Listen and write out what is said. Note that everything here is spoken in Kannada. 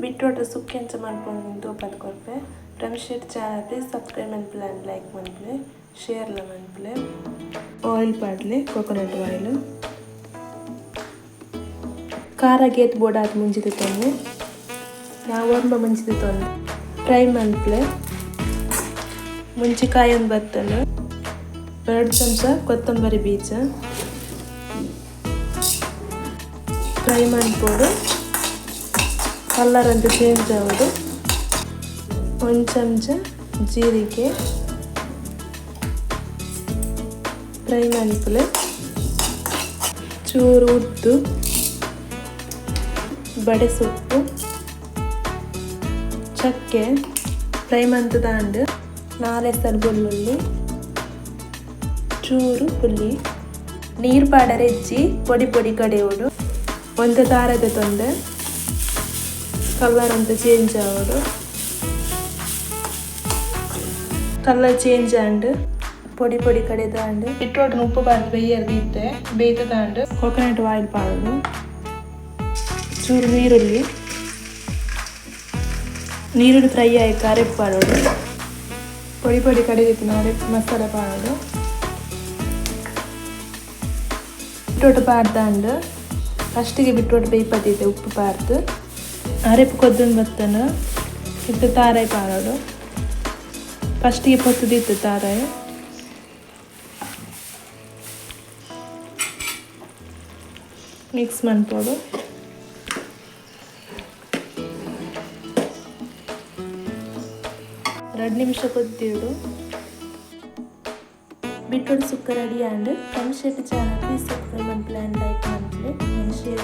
ಬಿಟ್ಟೊಟ್ರೆ ಸುಕ್ಕಿ ಮಾಡ್ಕೊಂಡು ಮನ್ಪೊಂದು ತೂಪದ ಕೊರ್ಪೆ ಶೇರ್ ಚಾನಲ್ ಸಬ್ಸ್ಕ್ರೈಬ್ ಮನ್ಪುಲೆ ಆ್ಯಂಡ್ ಲೈಕ್ ಮನ್ಪುಲೆ ಶೇರ್ಲ ಮಾಡಿ ಆಯಿಲ್ ಪಾಡ್ಲೆ ಕೊಕೊನಟ್ ಆಯಿಲ್ ಖಾರ ಗೇತ್ ಬೋಡಾದ ಮುಂಚಿದ ತೊಂದು ನಾವು ಒಂಬ ಮುಂಚಿದ ತೊಂದು ಫ್ರೈ ಮುಂಚೆ ಒಂದು ಬತ್ತಲು ಎರಡು ಚಮಚ ಕೊತ್ತಂಬರಿ ಬೀಜ. ಫ್ರೈ ಮನ್ಪೋಡು ಕಲರ್ ಅಂತ ಚೇಂಜ್ ಆಗೋದು ಒಂದು ಚಮಚ ಜೀರಿಗೆ ಫ್ರೈ ಮಾಡಿಕೊಳ್ಳಿ ಚೂರು ಉದ್ದು, ಬಡೆ ಸೊಪ್ಪು, ಚಕ್ಕೆ ಫ್ರೈ ಮಂತದಾಂಡು ನಾಲೆ ಸಲ್ ಬೆಳ್ಳುಳ್ಳಿ, ಚೂರು ಪುಲ್ಲಿ ನೀರು ಪಾಡರೆಜ್ಜಿ ಪೊಡಿ ಪೊಡಿ ಕಡೆಯೋಡು, ಒಂದು ದಾರದ ತೊಂದೆ ಕಲರ್ ಅಂತ ಚೇಂಜ್ ಆಗೋದು. ಕಲರ್ ಚೇಂಜ್ ಆಂಡ್ ಪೊಡಿ ಪೊಡಿ ಕಡೆದಾಂಡ್ ಇಟ್ಟೋಟು ಉಪ್ಪು ಬಾರ್ದು ಬೇಯರ್ದು ಇತ್ತೆ ಬೇಯ್ತದಾಂಡ್ ಕೊಕೊನಟ್ ಆಯಿಲ್ ಪಾಡೋದು ಚೂರು ನೀರುಳ್ಳಿ ನೀರುಳ್ಳಿ ಫ್ರೈ ಆಗಿ ಅರೆಪ್ಪು ಪಾಡೋದು ಪೊಡಿ ಪೊಡಿ ಕಡೆದಿತ್ತು ಅರೆಪ್ಪು ಮಸಾಲೆ ಪಾಡೋದು ಬಿಟ್ಟೋಟ ಪಾಡ್ದಾಂಡ್ ಫಸ್ಟಿಗೆ ಬಿಟ್ಟೋಟ ಬೇಯ್ಪತ್ತೈತೆ ಉಪ್ಪು ಪಾರ್ದು ಅರೆಪ್ಪು ಕೊದ್ದನ್ ಬತ್ತನ ಇತ್ತು ತಾರಾಯಿ ಪಾಡೋದು ಫಸ್ಟಿಗೆ ಪೊತ್ತದಿತ್ತು ತಾರಾಯ್. ಮಿಕ್ಸ್ ಮನ್ಪೋಡು ಎರಡು ನಿಮಿಷ ಕೊದ್ದಿಡು ಬಿಟ್ಟೋಡು ಸುಕ್ಕ ready and friendship channel please subscribe ಮನ್ಪುಲೆ and share